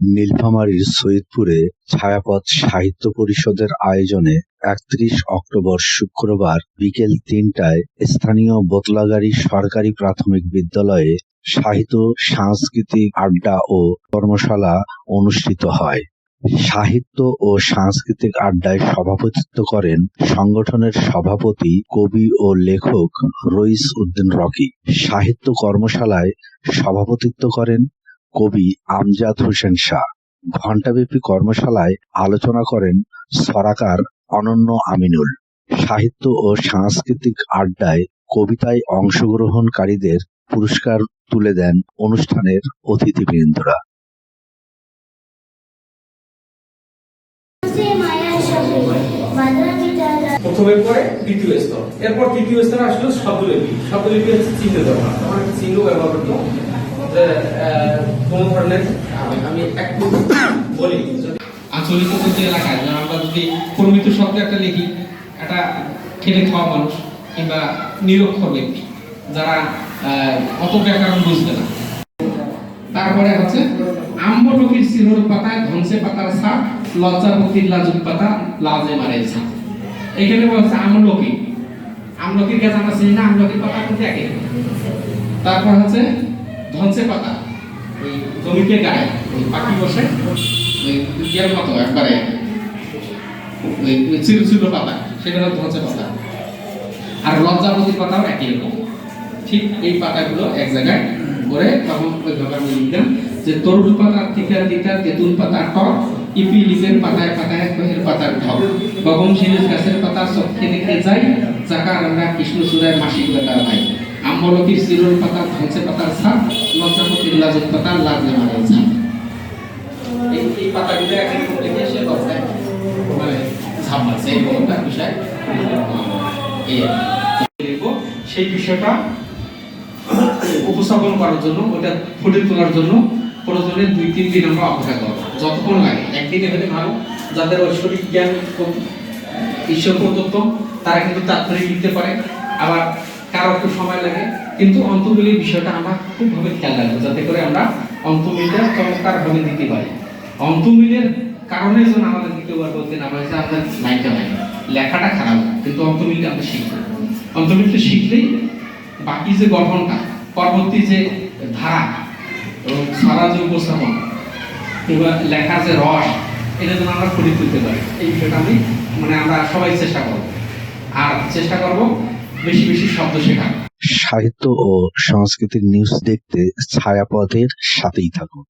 নীলফামারীর সৈয়দপুরে ছায়াপথ সাহিত্য পরিষদের আয়োজনে একত্রিশ অক্টোবর শুক্রবার বিকেল তিনটায় স্থানীয় বোতলাগাড়ী সরকারি প্রাথমিক বিদ্যালয়ে সাহিত্য, সাংস্কৃতিক আড্ডা ও কর্মশালা অনুষ্ঠিত হয়। সাহিত্য ও সাংস্কৃতিক আড্ডায় সভাপতিত্ব করেন সংগঠনের সভাপতি, কবি ও লেখক রইস উদ্দিন রকি। সাহিত্য কর্মশালায় সভাপতিত্ব করেন কবি আমজাদ হোসেন শাহ। ঘণ্টাব্যাপী কর্মশালায় আলোচনা করেন সরাকার অনন্য আমিনুল। সাহিত্য ও সাংস্কৃতিক আড্ডায় কবিতায় অংশগ্রহণকারীদের পুরস্কার তুলে দেন অনুষ্ঠানের অতিথিবৃন্দরা। প্রথমে পরে দ্বিতীয় স্তর। এরপর তৃতীয় স্তর আসলো শব্দলিপি শব্দলিপি হচ্ছে চিহ্ন একটা চিহ্ন ব্যবহার কোনো ধরনের আঞ্চলিক যে এলাকায় আমরা যদি প্রমিত শব্দ একটা লিখি, একটা খেটে খাওয়া মানুষ কিংবা নিরক্ষর ব্যক্তি, যারা অত ব্যাকরণ বুঝবে না। তারপরে হচ্ছে আম্বটকির সিরোর পাতায় ধনসে পাতার ছাপ লজ্জাপতির লাজুক পাতা, লাজে মারে ছাপ। এখানে বলছে আমলকি আমলকির গাছ আমরা চিনি না আমলকির পাতা কিন্তু একই তারপর হচ্ছে ধনসে পাতা। জমিতে গায়ে, ওই পাখি বসে, ওই ইয়ের মতো একবারে, ওই চিরু চিরু পাতা, সেটা হচ্ছে পাতা। আর লজ্জাপতির পাতাও একই রকম। ঠিক এই পাতাগুলো এক জায়গায় করে তখন ওইভাবে আমি লিখলাম যে তরুণ পাতার তিতা তিতা, তেঁতুল পাতার টক ইপি লিপের পাতায় পাতায়, কহের পাতার ঢক গগন শিরিষ গাছের পাতা চক্ষে দেখে যাই চাকা, রান্না কৃষ্ণচূড়ায় মাসিক, বেতার, ভাই। আম্বলতির চিরুর পাতার ধনসে পাতার ছাপ, লজ্জাপতির লাজুক পাতার লাজলে মারার ছাপ এই মানে এই সেই বিষয়টা উপস্থাপন করার জন্য, ওটা ফুটে তোলার জন্য প্রয়োজনে দুই, তিন দিন আমরা অপেক্ষা করব। যতক্ষণ লাগে, একদিনে হলে ভালো, যাদের ঐশ্বরিক জ্ঞান ঈশ্বর প্রদত্ত, তারা কিন্তু তাৎক্ষণিক লিখতে পারে। আবার কারও একটু সময় লাগে। কিন্তু অন্তমিলের বিষয়টা আমরা খুবভাবে খেয়াল রাখব, যাতে করে আমরা অন্তমিলটা চমৎকার ভাবে দিতে পারি। অন্তমিলের কারণে যেন আমাদের দ্বিতীয়বার বলতে না পারে, যে আপনার লাইনটা নাই। লেখাটা খারাপ, কিন্তু অন্তমিলটা আমরা শিখব। অন্তমিলটা শিখলেই বাকি যে গঠনটা, পরবর্তী যে ধারা, এবং সারা যে উপস্থাপন, কিংবা লেখার যে রস, এটা যেন আমরা ফুটে তুলতে পারি। এই বিষয়টা আমি মানে আমরা সবাই চেষ্টা করব। আর চেষ্টা করব বেশি বেশি শব্দ শেখা। সাহিত্য ও সংস্কৃতির নিউজ দেখতে ছায়াপথের সাথেই থাকুন।